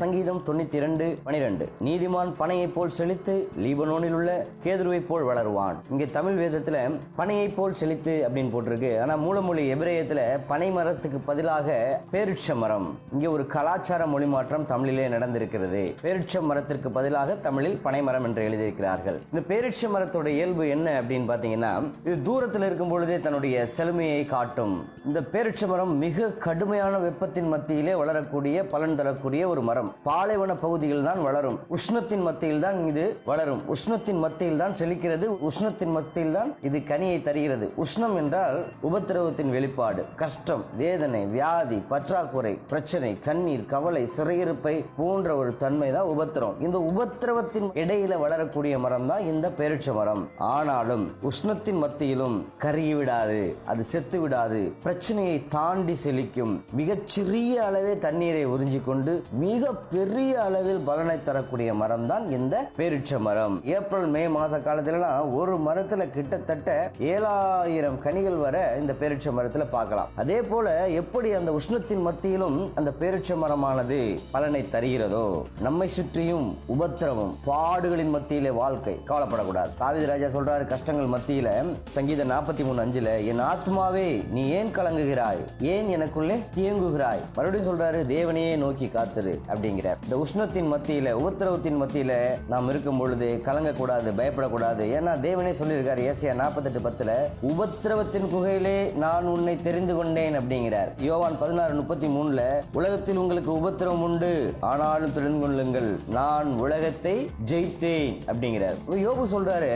சங்கீதம் தொண்ணூத்தி இரண்டு பனிரெண்டு. நீதிமான் பனையை போல் செழித்து லீபனோனில் உள்ள கேதுருவை போல் வளருவான். இங்க தமிழ் வேதத்துல பனையை போல் செழித்து அப்படின்னு போட்டிருக்கு. ஆனா மூலமொழி எபிரேயத்துல பனை மரத்துக்கு பதிலாக பேரிட்ச மரம். இங்க ஒரு கலாச்சார மொழி மாற்றம் தமிழிலே நடந்திருக்கிறது. பேரிட்ச மரத்திற்கு பதிலாக தமிழில் பனை மரம் என்று எழுதியிருக்கிறார்கள். இந்த பேரிட்ச மரத்தோட இயல்பு என்ன அப்படின்னு பாத்தீங்கன்னா இது தூரத்தில் இருக்கும் பொழுதே தன்னுடைய செழுமையை காட்டும். இந்த பேரிட்ச மரம் மிக கடுமையான வெப்பத்தின் மத்தியிலே வளரக்கூடிய பலன் தரக்கூடிய ஒரு மரம். பாலைவன பகுதியில் தான் வளரும். உஷ்ணத்தின் மத்தியில் தான் இது வளரும். உஷ்ணத்தின் மத்தியில் தான் செழிக்கிறது. உஷ்ணத்தின் மத்தியில் தான் இது கனியை தருகிறது. உஷ்ணம் என்றால் உபத்திரவத்தின் வெளிப்பாடு. கஷ்டம் வேதனை வியாதி பற்றாக்குறை பிரச்சனை கண்ணீர் கவலை சிறையிருப்பை போன்ற ஒரு தன்மை தான் உபத்திரம். இந்த உபத்திரவத்தின் இடையில வளரக்கூடிய மரம் தான் இந்த பேரிச்ச மரம். ஆனாலும் உஷ்ணத்தின் மத்தியிலும் கருகி விடாது. அது செத்து விடாது. பிரச்சனையை தாண்டி செழிக்கும். மிகச்சிறிய அளவே தண்ணீரை உறிஞ்சிக்கொண்டு மிக பெரிய அளவில் பலனை தரக்கூடிய மரம் தான் இந்த பேரிச்ச மரம். ஏப்ரல் மே மாத காலத்துலலாம் ஒரு மரத்துல கிட்டத்தட்ட ஏழாயிரம் கனிகள் வர இந்த பேரிச்ச மரத்துல பார்க்கலாம். அதே போல எப்படி அந்த உஷ்ணத்தின் மத்தியிலும் அந்த பேரிச்ச மரமானது பலனை தருகிறதோ நம்மை சுற்றியும் உபத்திரவம் பாடுகளின் மத்தியிலே வாழ்க்கை கவலைப்படக்கூடாது. தாவீது ராஜா சொல்றாரு கஷ்டங்கள் மத்தியில சங்கீத நாற்பத்தி மூணு அஞ்சுல என் ஆத்மாவே நீ ஏன் கலங்குகிறாய்? ஏன் எனக்குள்ளே தியங்குகிறாய் மறுபடியும் சொல்றாரு தேவனையே நோக்கி காத்துரு. அப்படிங்கிறார். இந்த உஷ்ணத்தின் மத்தியில் உபத்திரவத்தின் மத்தியில் நாம் இருக்கும் பொழுது கலங்கக்கூடாது பயப்படக்கூடாது. ஏன்னா தேவனே சொல்லியிருக்காரு ஏசியா நாற்பத்தெட்டு பத்தில் உபத்திரவத்தின் குகையிலே நான் உன்னை தெரிந்து கொண்டேன் அப்படிங்கிறார். யோவான் பதினாறு முப்பத்தி மூணுல உலகத்தில் உங்களுக்கு உபத்திரவம் உண்டு ஆனாலும் தெரிந்து கொள்ளுங்கள் நான் உலகத்தை ஜெயித்தேன் அப்படிங்கிறார். யோபு சொல்றாரு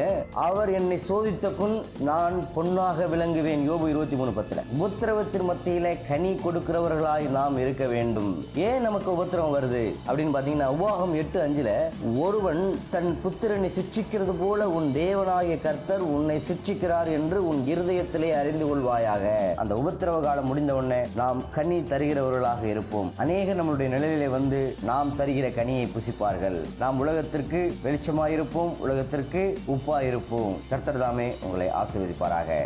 அவர் என்னை சோதித்த பின் நான் பொன்னாக விளங்குவேன் யோபு இருபத்தி மூணு பத்தில். உபத்திரவத்தின் மத்தியில கனி கொடுக்கிறவர்களாய் நாம் இருக்க வேண்டும். ஏன் நமக்கு உபத்திரவம் வருது? அப்படின்னு பார்த்தீங்கன்னா உபாகம் எட்டு அஞ்சுல ஒருவன் தன் புத்திரனை சிட்சிக்கிறது போல உன் தேவனாகிய கர்த்தர் உன்னை சிட்சிக்கிறார் என்று உன் இருதயத்திலே அறிந்து கொள்வாயாக. அந்த உபத்திரவ காலம் முடிந்த உடனே நாம் கனி தருகிறவர்களாக இருப்போம். அநேக நம்மளுடைய நிலையிலே வந்து நாம் தருகிற கனியை புசிப்பார்கள். நாம் உலகத்திற்கு வெளிச்சமாயிருப்போம் உலகத்திற்கு உப்பாயிருப்போம். கர்த்தர் தாமே உங்களை ஆசீர்வதிப்பாராக.